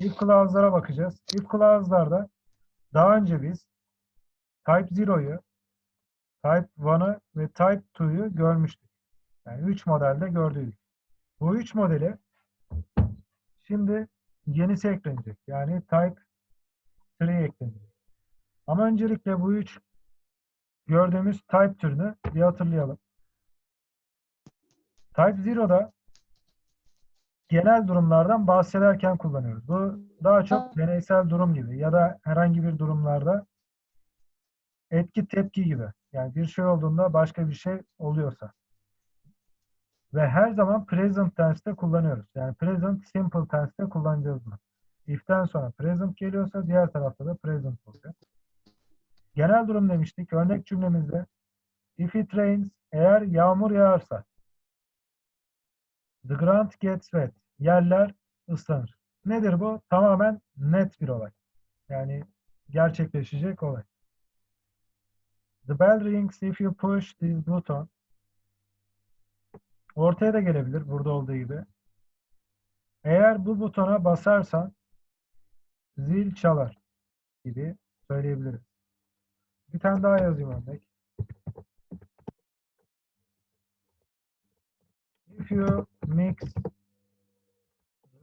if clause'lara bakacağız. If clause'larda daha önce biz type 0'yu, type 1'ı ve type 2'yu görmüştük. Yani 3 modelde gördük. Bu 3 modeli şimdi yenisi eklenecek. Yani type 3 eklenecek. Ama öncelikle bu 3 gördüğümüz type türünü bir hatırlayalım. Type 0'da genel durumlardan bahsederken kullanıyoruz. Bu daha çok deneysel durum gibi ya da herhangi bir durumlarda etki tepki gibi. Yani bir şey olduğunda başka bir şey oluyorsa. Ve her zaman present tense'te kullanıyoruz. Yani present simple tense'te kullanacağız bunu. If'ten sonra present geliyorsa diğer tarafta da present olacak. Genel durum demiştik. Örnek cümlemizde if it rains eğer yağmur yağarsa the ground gets wet yerler ıslanır. Nedir bu? Tamamen net bir olay. Yani gerçekleşecek olay. The bell rings if you push this button. Ortaya da gelebilir burada olduğu gibi. Eğer bu butona basarsan zil çalar gibi söyleyebiliriz. Bir tane daha yazayım örnek. If you mix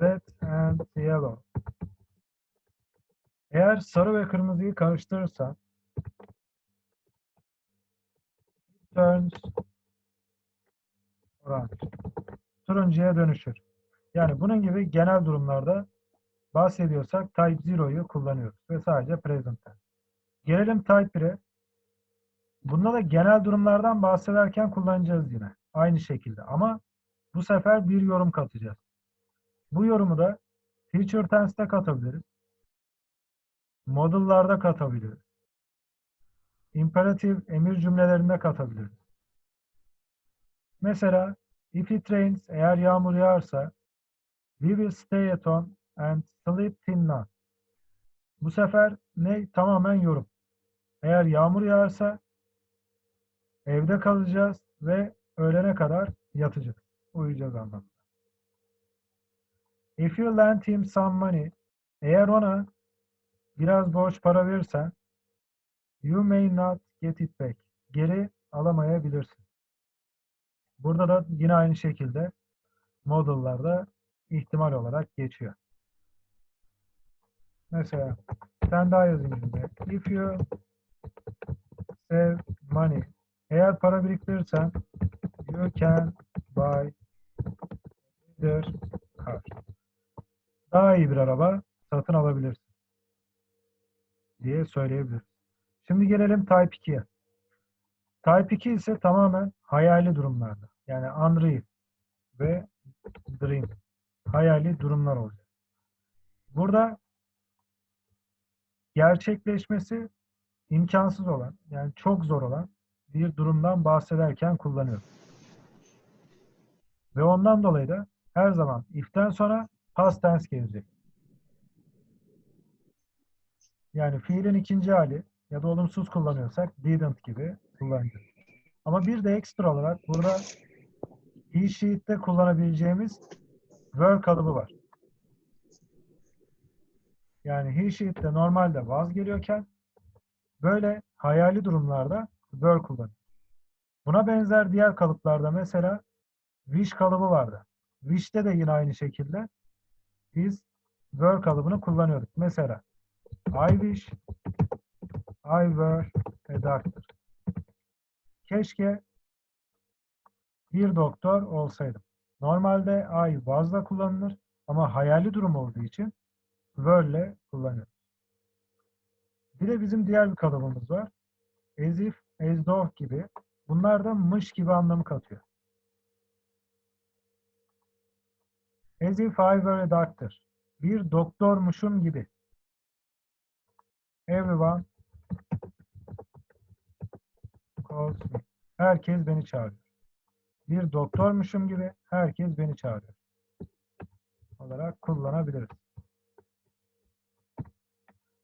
red and yellow. Eğer sarı ve kırmızıyı karıştırırsan turns orange. Turuncuya dönüşür. Yani bunun gibi genel durumlarda bahsediyorsak type 0'yu kullanıyoruz ve sadece present. Gelelim type 1'e. Bunda da genel durumlardan bahsederken kullanacağız yine. Aynı şekilde ama bu sefer bir yorum katacağız. Bu yorumu da future tense'te katabiliriz. Modullarda katabiliriz. Imperatif emir cümlelerinde katabiliriz. Mesela if it rains eğer yağmur yağarsa we will stay at home and sleep till night. Bu sefer ne? Tamamen yorum. Eğer yağmur yağarsa evde kalacağız ve öğlene kadar yatacağız. Uyuyacağız anlamında. If you lend him some money, eğer ona biraz borç para verirsen, you may not get it back. Geri alamayabilirsin. Burada da yine aynı şekilde modullarda ihtimal olarak geçiyor. Mesela tane daha yazayım şimdi. If you save money, eğer para biriktirirsen, you can buy a car daha iyi bir araba satın alabilirsin diye söyleyebiliriz. Şimdi gelelim Type 2'ye. Type 2 ise tamamen hayali durumlarda. Yani unreal ve dream. Hayali durumlar olacak. Burada gerçekleşmesi imkansız olan, yani çok zor olan bir durumdan bahsederken kullanıyoruz. Ve ondan dolayı da her zaman if'ten sonra past tense gelecek. Yani fiilin ikinci hali ya da olumsuz kullanıyorsak didn't gibi kullanacağız. Ama bir de ekstra olarak burada he sheet'te kullanabileceğimiz were kalıbı var. Yani he sheet'te normalde was geliyorken böyle hayali durumlarda were kullanıyor. Buna benzer diğer kalıplarda mesela wish kalıbı vardı. Wish'te de yine aynı şekilde biz were kalıbını kullanıyorduk. Mesela I wish I were a doctor. Keşke bir doktor olsaydım. Normalde I was'la kullanılır ama hayali durum olduğu için were ile kullanıyoruz. Bir de bizim diğer bir kalıbımız var. As if, as though gibi. Bunlar da mış gibi anlamı katıyor. As if I were a doctor. Bir doktormuşum gibi. Everyone calls me. Herkes beni çağırıyor. Bir doktormuşum gibi herkes beni çağırıyor. Olarak kullanabiliriz.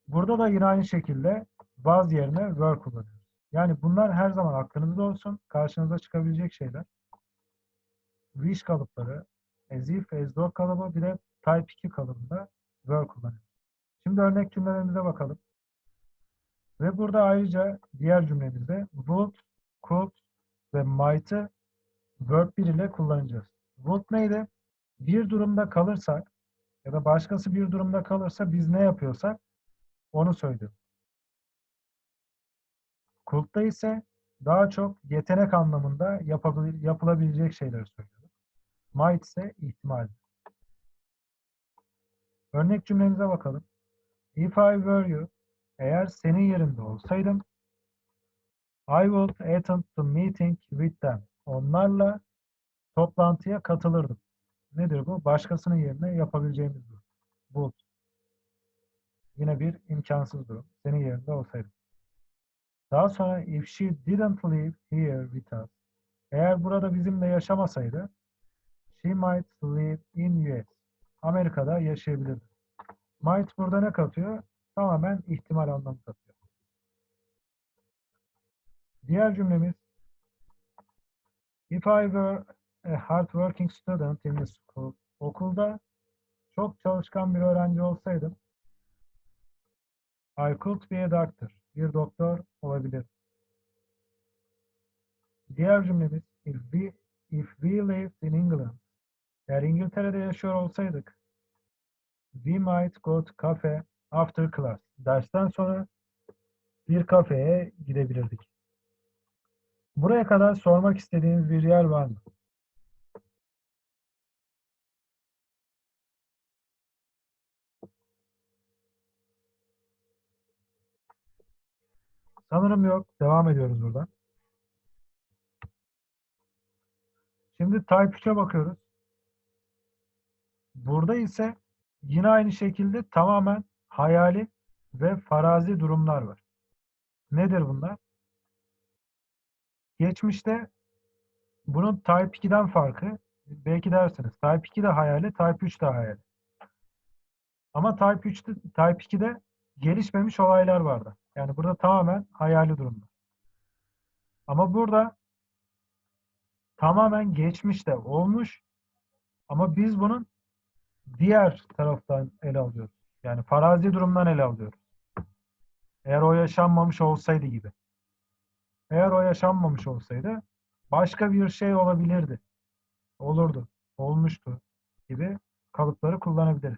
Burada da yine aynı şekilde was yerine were kullanıyoruz. Yani bunlar her zaman aklınızda olsun. Karşınıza çıkabilecek şeyler. Wish kalıpları, if, as though kalıbı bir de type 2 kalıbında were kullanıyoruz. Şimdi örnek cümlelerimize bakalım. Ve burada ayrıca diğer cümlemizde would, could ve might'ı verb 1 ile kullanacağız. Would neydi? Bir durumda kalırsak ya da başkası bir durumda kalırsa biz ne yapıyorsak onu söylüyoruz. Could'da ise daha çok yetenek anlamında yapabil- yapılabilecek şeyleri söylüyoruz. Might ise ihtimal. Örnek cümlemize bakalım. If I were you, eğer senin yerinde olsaydım, I would attend the meeting with them. Onlarla toplantıya katılırdım. Nedir bu? Başkasının yerine yapabileceğimiz durum. Would. Yine bir imkansız durum. Senin yerinde olsaydım. Daha sonra if she didn't live here with us. Eğer burada bizimle yaşamasaydı she might live in US. Amerika'da yaşayabilirdi. Might burada ne katıyor? Tamamen ihtimal anlamı katıyor. Diğer cümlemiz If I were a hardworking student in the school. Okulda çok çalışkan bir öğrenci olsaydım I could be a doctor. Bir doktor olabilir. Diğer cümlemiz if we, if we lived in England. Eğer İngiltere'de yaşıyor olsaydık we might go to cafe after class. Dersten sonra bir kafeye gidebilirdik. Buraya kadar sormak istediğiniz bir yer var mı? Sanırım yok. Devam ediyoruz buradan. Şimdi Type 3'e bakıyoruz. Burada ise yine aynı şekilde tamamen hayali ve farazi durumlar var. Nedir bunlar? Geçmişte bunun Type 2'den farkı belki dersiniz. Type 2 de hayali, Type 3 de hayali. Ama Type 3'te, Type 2'de gelişmemiş olaylar vardı. Yani burada tamamen hayali durumlar. Ama burada tamamen geçmişte olmuş ama biz bunun diğer taraftan ele alıyoruz. Yani farazi durumdan ele alıyoruz. Eğer o yaşanmamış olsaydı gibi. Eğer o yaşanmamış olsaydı başka bir şey olabilirdi. Olurdu. Olmuştu gibi kalıpları kullanabiliriz.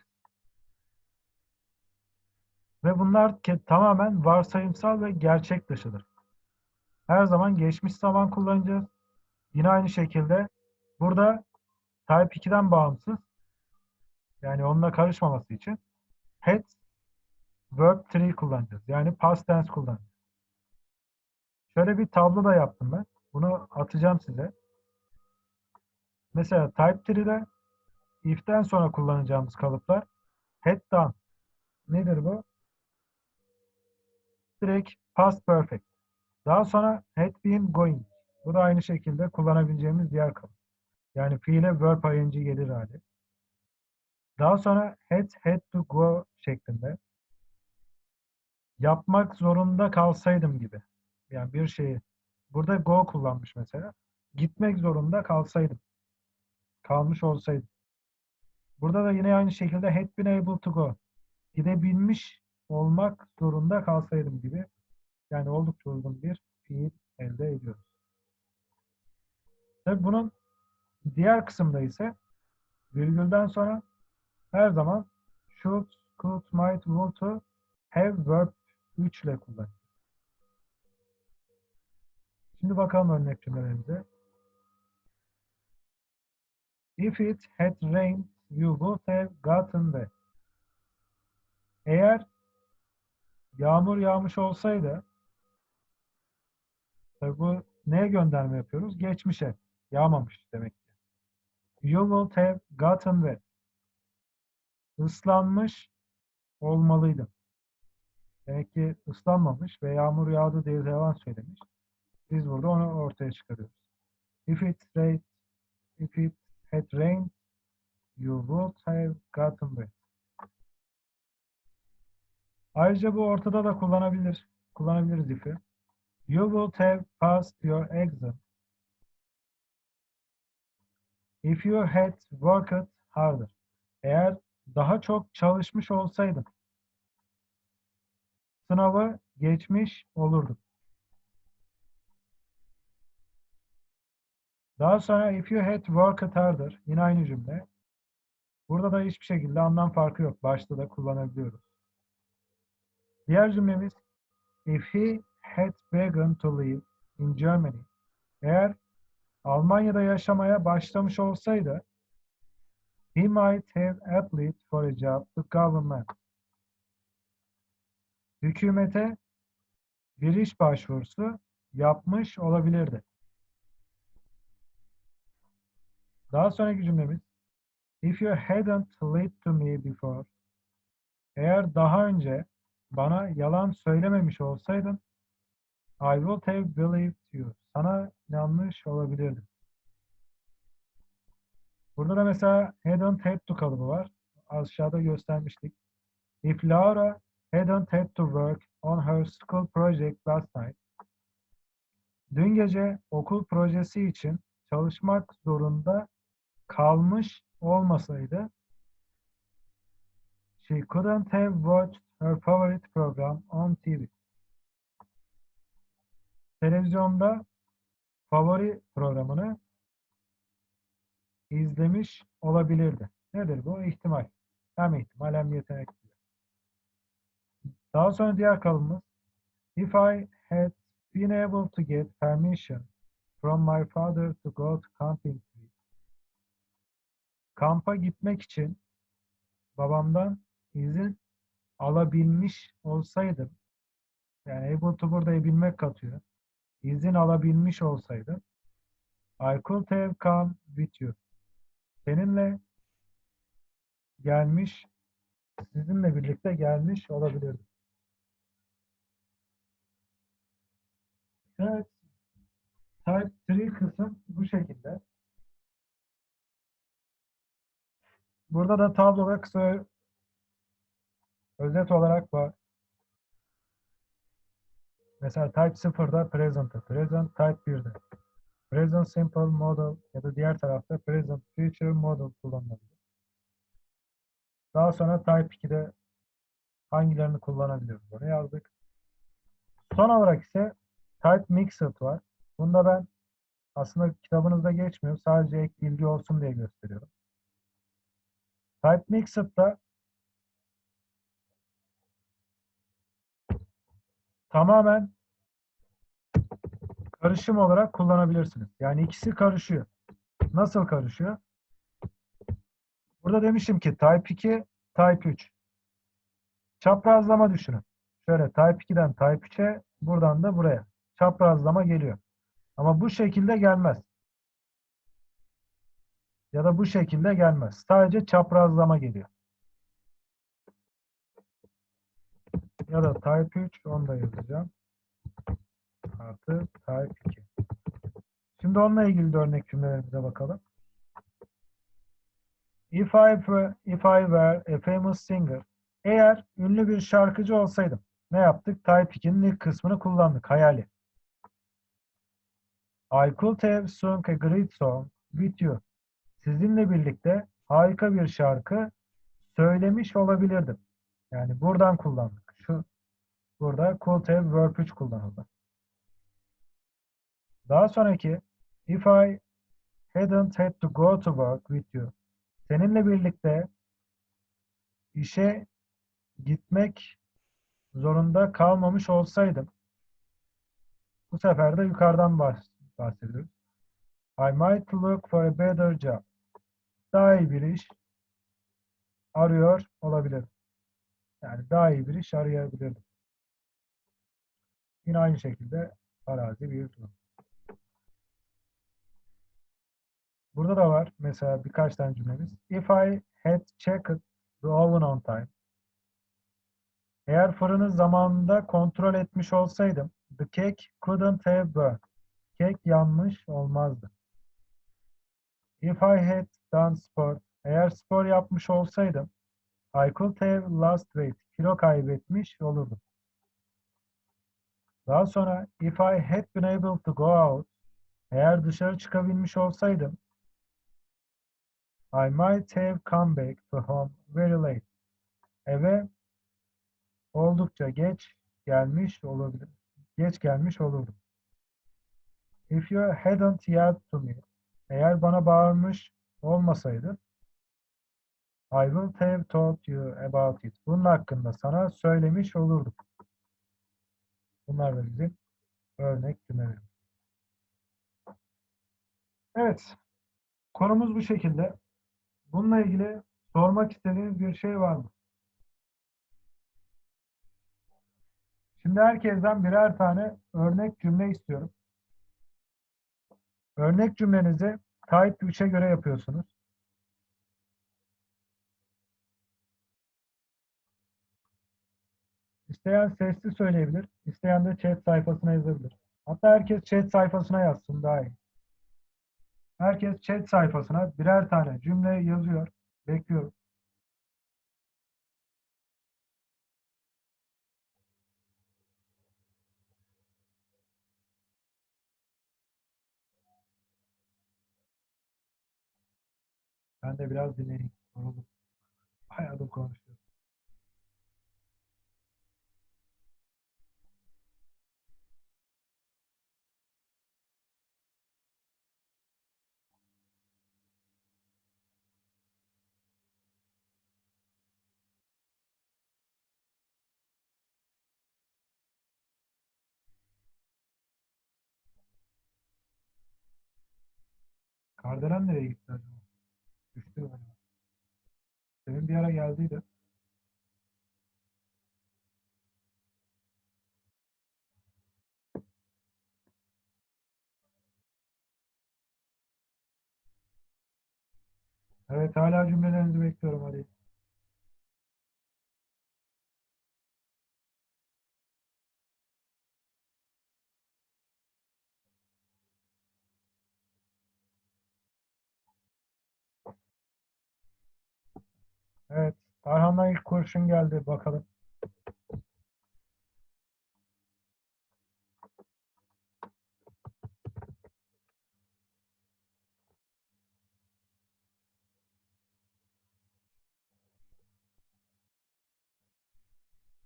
Ve bunlar tamamen varsayımsal ve gerçek dışıdır. Her zaman geçmiş zaman kullanacağız. Yine aynı şekilde burada Type 2'den bağımsız yani onunla karışmaması için had verb 3 kullanacağız. Yani past tense kullanacağız. Şöyle bir tablo da yaptım ben. Bunu atacağım size. Mesela Type 3'de if'ten sonra kullanacağımız kalıplar had done. Nedir bu? Direkt past perfect. Daha sonra had been going. Bu da aynı şekilde kullanabileceğimiz diğer kalıp. Yani fiile verb ing gelir hali. Daha sonra had, had to go şeklinde. Yapmak zorunda kalsaydım gibi. Yani bir şeyi. Burada go kullanmış mesela. Gitmek zorunda kalsaydım. Kalmış olsaydım. Burada da yine aynı şekilde had been able to go. Gidebilmiş olmak zorunda kalsaydım gibi. Yani oldukça uygun bir fiil elde ediyoruz. Tabii bunun diğer kısımda ise virgülden sonra her zaman should, could, might, would to have verb 3 ile kullanıyoruz. Şimdi bakalım örnek cümlelerimize. If it had rained, you would have gotten wet. Eğer yağmur yağmış olsaydı tabi bu neye gönderme yapıyoruz? Geçmişe. Yağmamış demek ki. You would have gotten wet. Islanmış olmalıydım. Demek ki ıslanmamış ve yağmur yağdı diye yalan söylemiş. Biz burada onu ortaya çıkarıyoruz. If it rained, if it had rained, you would have gotten wet. Ayrıca bu ortada da kullanabilir. Kullanabiliriz if'i. You would have passed your exam if you had worked harder. Eğer daha çok çalışmış olsaydım sınavı geçmiş olurdum. Daha sonra if you had worked harder yine aynı cümle. Burada da hiçbir şekilde anlam farkı yok. Başta da kullanabiliyoruz. Diğer cümlemiz if he had begun to live in Germany eğer Almanya'da yaşamaya başlamış olsaydı he might have applied for a job to government. Hükümete bir iş başvurusu yapmış olabilirdi. Daha sonraki cümlemiz If you hadn't lied to me before eğer daha önce bana yalan söylememiş olsaydın I would have believed you. Sana inanmış olabilirdim. Burada da mesela hadn't had to kalıbı var. Aşağıda göstermiştik. If Laura hadn't had to work on her school project last night. Dün gece okul projesi için çalışmak zorunda kalmış olmasaydı she couldn't have watched her favorite program on TV. Televizyonda favori programını izlemiş olabilirdi. Nedir bu? İhtimal. Hem ihtimal hem yetenek. Daha sonra diğer kalıbımız If I had been able to get permission from my father to go to camping trip. Kampa gitmek için babamdan izin alabilmiş olsaydım yani able to burada bilmek katıyor. İzin alabilmiş olsaydım I could have come with you. Seninle gelmiş, sizinle birlikte gelmiş olabilirdim. Evet. Type 3 kısım bu şekilde. Burada da tabloda kısa özet olarak var. Mesela Type 0'da Present'ı, Present Type 1'de. Present Simple Model ya da diğer tarafta Present Future Model kullanılabilir. Daha sonra Type 2'de hangilerini kullanabiliyoruz? Onu yazdık. Son olarak ise Type Mixed var. Bunda ben aslında kitabınızda geçmiyor. Sadece ek bilgi olsun diye gösteriyorum. Type Mixed'da tamamen karışım olarak kullanabilirsiniz. Yani ikisi karışıyor. Nasıl karışıyor? Burada demişim ki Type 2, Type 3. Çaprazlama düşünün. Şöyle Type 2'den Type 3'e, buradan da buraya. Çaprazlama geliyor. Ama bu şekilde gelmez. Ya da bu şekilde gelmez. Sadece çaprazlama geliyor. Ya da Type 3, onu da yazacağım. Artı Type 2. Şimdi onunla ilgili de örnek cümlelerimize bakalım. If I, were, if I were a famous singer, eğer ünlü bir şarkıcı olsaydım, ne yaptık? Type 2'nin ilk kısmını kullandık, hayali. I could have sung a great song with you. Sizinle birlikte harika bir şarkı söylemiş olabilirdim. Yani buradan kullandık. Şu burada could have verb 3 kullanıldı. Daha sonraki if I hadn't had to go to work with you. Seninle birlikte işe gitmek zorunda kalmamış olsaydım bu sefer de yukarıdan bahsediyoruz. I might look for a better job. Daha iyi bir iş arıyor olabilir. Yani daha iyi bir iş arayabilirdim. Yine aynı şekilde arazi bir durum. Burada da var mesela birkaç tane cümlemiz. If I had checked the oven on time. Eğer fırını zamanında kontrol etmiş olsaydım the cake couldn't have burned. Kek yanmış olmazdı. If I had done sport. Eğer spor yapmış olsaydım I could have lost weight. Kilo kaybetmiş olurdum. Daha sonra if I had been able to go out. Eğer dışarı çıkabilmiş olsaydım I might have come back to home very late. Eve oldukça geç gelmiş olabilir. Geç gelmiş olurdum. If you hadn't yelled to me, eğer bana bağırmış olmasaydı, I would have told you about it. Bunun hakkında sana söylemiş olurdum. Bunlar da bizim örnek cümlelerimiz. Evet. Konumuz bu şekilde. Bununla ilgili sormak istediğiniz bir şey var mı? Şimdi herkesten birer tane örnek cümle istiyorum. Örnek cümlenizi Type 3'e göre yapıyorsunuz. İsteyen sesli söyleyebilir, isteyen de chat sayfasına yazabilir. Hatta herkes chat sayfasına yazsın daha iyi. Herkes chat sayfasına birer tane cümle yazıyor. Bekliyorum. Ben de biraz dinleyeyim. Yoruldum. Bayağıdır konuşuyorum. Kardelen nereye gitti acaba? Düştü galiba. Senin bir ara geldiydi. Evet hala cümlelerinizi bekliyorum hadi. Evet. Tarhan'dan ilk kurşun geldi. Bakalım.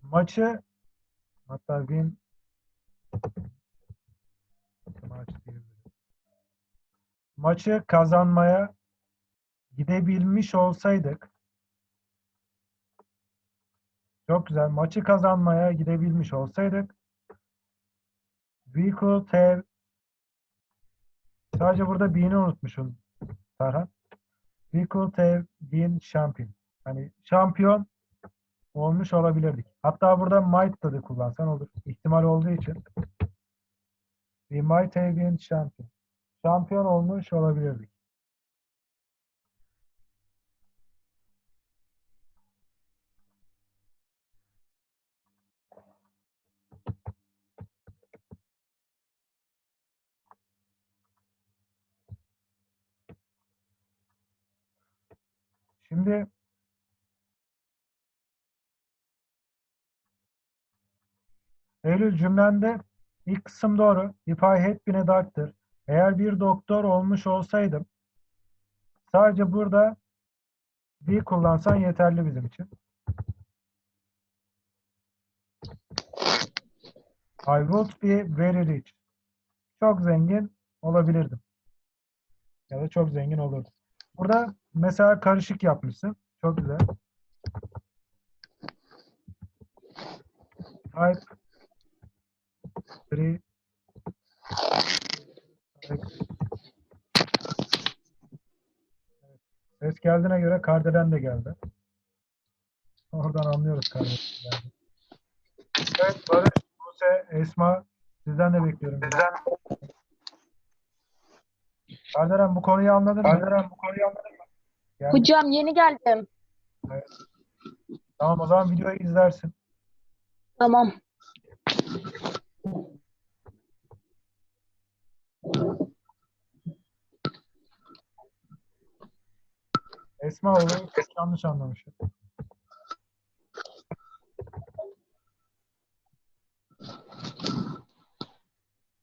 Maçı hatta win maç. Maçı kazanmaya gidebilmiş olsaydık çok güzel. Maçı kazanmaya gidebilmiş olsaydık we could have sadece burada bean'i unutmuşum Tarhan. We could have been champion. Hani şampiyon olmuş olabilirdik. Hatta burada might da kullansan olur. İhtimal olduğu için. We might have been champion. Şampiyon olmuş olabilirdik. Şimdi Eylül cümlende ilk kısım doğru. If I had been a doctor. Eğer bir doktor olmuş olsaydım sadece burada be kullansan yeterli bizim için. I would be very rich. Çok zengin olabilirdim. Ya da çok zengin olurdum. Burada mesela karışık yapmışsın. Çok güzel. Type 3 Ses geldiğine göre Kardelen de geldi. Oradan anlıyoruz Kardelen geldi. Evet Barış, Buse, Esma sizden de bekliyorum. Sizden. Kardelen bu konuyu anladın mı? Kardelen bu konuyu anladın mı? Yani, Hocam yeni geldim. tamam o zaman videoyu izlersin. Tamam. Esma olayı yanlış anlamış.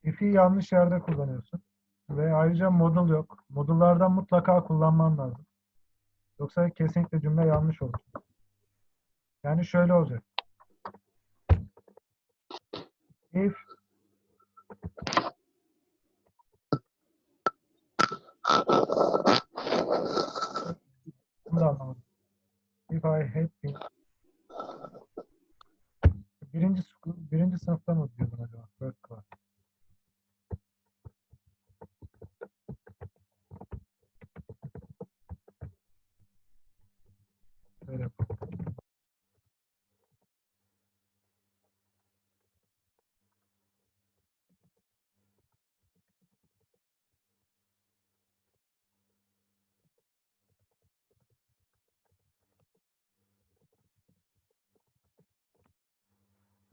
If'i yanlış yerde kullanıyorsun. Ve ayrıca modul yok. Modullardan mutlaka kullanman lazım. Yoksa kesinlikle cümle yanlış olur. Yani şöyle olacak. If. If I had been birinci, birinci sınıfta mı diyordun acaba? First class. Şöyle yapalım.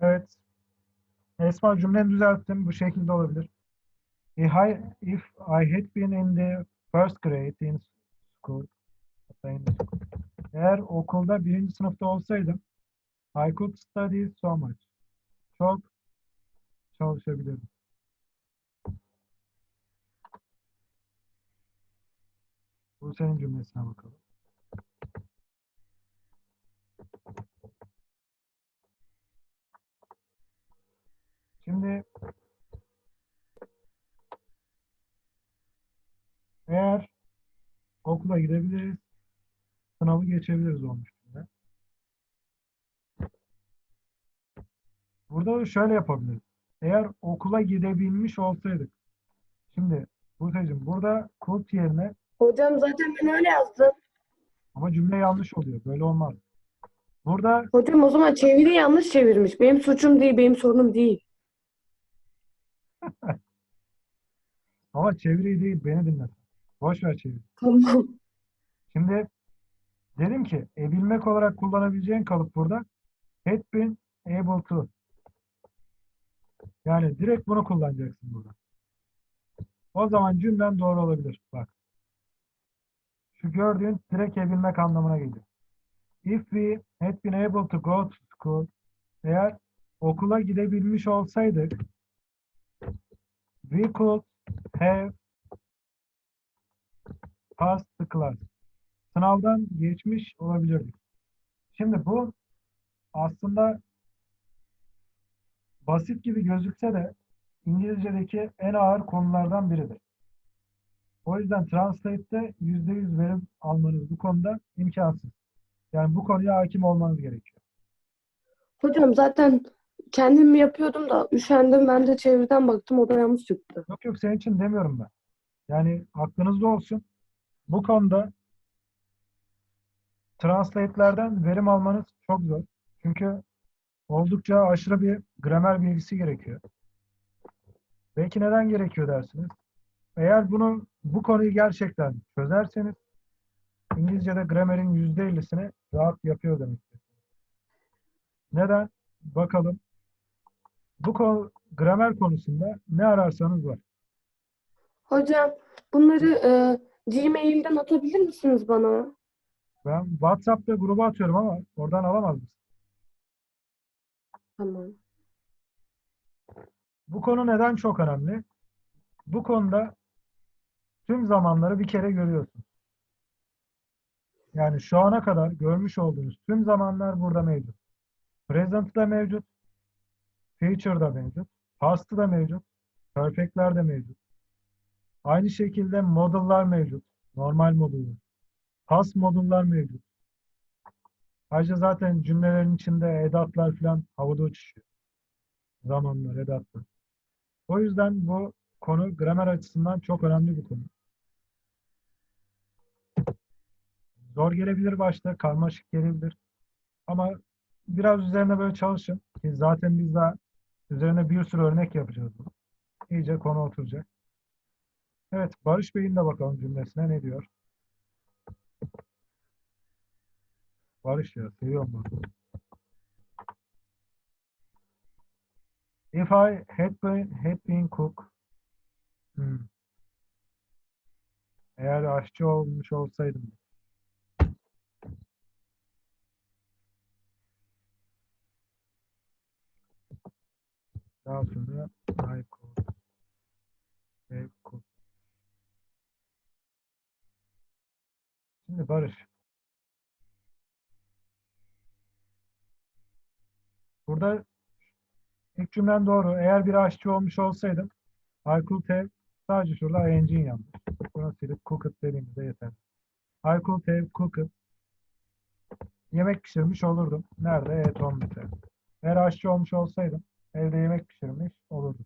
Evet. Esma cümleni düzelttim. Bu şekilde olabilir. If I, if I had been in the first grade in school, in school, eğer okulda birinci sınıfta olsaydım, I could study so much. Çok çalışabilirdim. Bu senin cümlesine bakalım. Şimdi eğer okula gidebiliriz, sınavı geçebiliriz olmuş cümle. Burada da şöyle yapabiliriz. Eğer okula gidebilmiş olsaydık. Şimdi Buse'cim burada could yerine Hocam zaten ben öyle yazdım. ama cümle yanlış oluyor. Böyle olmaz. Burada Hocam o zaman çeviri yanlış çevirmiş. Benim suçum değil, benim sorunum değil. ama çeviri değil beni dinle. Boş ver çeviri. Tamam. Şimdi dedim ki ebilmek olarak kullanabileceğin kalıp burada had been able to. Yani direkt bunu kullanacaksın burada. O zaman cümlen doğru olabilir. Bak. Şu gördüğün direkt ebilmek anlamına geliyor. If we had been able to go to school eğer okula gidebilmiş olsaydık we could have passed the class. Sınavdan geçmiş olabilirdik. Şimdi bu aslında basit gibi gözükse de İngilizce'deki en ağır konulardan biridir. O yüzden Translate'te %100 verim almanız bu konuda imkansız. Yani bu konuya hakim olmanız gerekiyor. Hocam zaten kendim yapıyordum da üşendim. Ben de çeviriden baktım. O da yanlış çıktı. Yok yok senin için demiyorum ben. Yani aklınızda olsun. Bu konuda translate'lerden verim almanız çok zor. Çünkü oldukça aşırı bir gramer bilgisi gerekiyor. Belki neden gerekiyor dersiniz. Eğer bunu bu konuyu gerçekten çözerseniz İngilizce'de gramerin %50'sini rahat yapıyor demektir. Neden? Bakalım. Bu konu, gramer konusunda ne ararsanız var. Hocam bunları e, Gmail'den atabilir misiniz bana? Ben WhatsApp'ta gruba atıyorum ama oradan alamaz mısın? Tamam. Bu konu neden çok önemli? Bu konuda tüm zamanları bir kere görüyorsun. Yani şu ana kadar görmüş olduğunuz tüm zamanlar burada mevcut. Present da mevcut. Future da mevcut. Past da mevcut. Perfect'ler de mevcut. Aynı şekilde modullar mevcut. Normal modullar. Past modullar mevcut. Ayrıca zaten cümlelerin içinde edatlar falan havada uçuşuyor. Zamanlar, edatlar. O yüzden bu konu gramer açısından çok önemli bir konu. Zor gelebilir başta, karmaşık gelebilir. Ama biraz üzerine böyle çalışın. Ki zaten biz daha üzerine bir sürü örnek yapacağız bunu. İyice konu oturacak. Evet, Barış Bey'in de bakalım cümlesine ne diyor? Barış ya, seviyorum bunu. If I had been, had been cook, hmm. Eğer aşçı olmuş olsaydım. Hadi Barış. Burada ilk cümlem doğru. Eğer bir aşçı olmuş olsaydım I could have sadece şurada ing'in yanlış. Bunu silip cooked dediğimizde yeter. I could have cooked yemek pişirmiş olurdum. Nerede? Evet, on Eğer aşçı olmuş olsaydım evde yemek pişirmiş olurdum.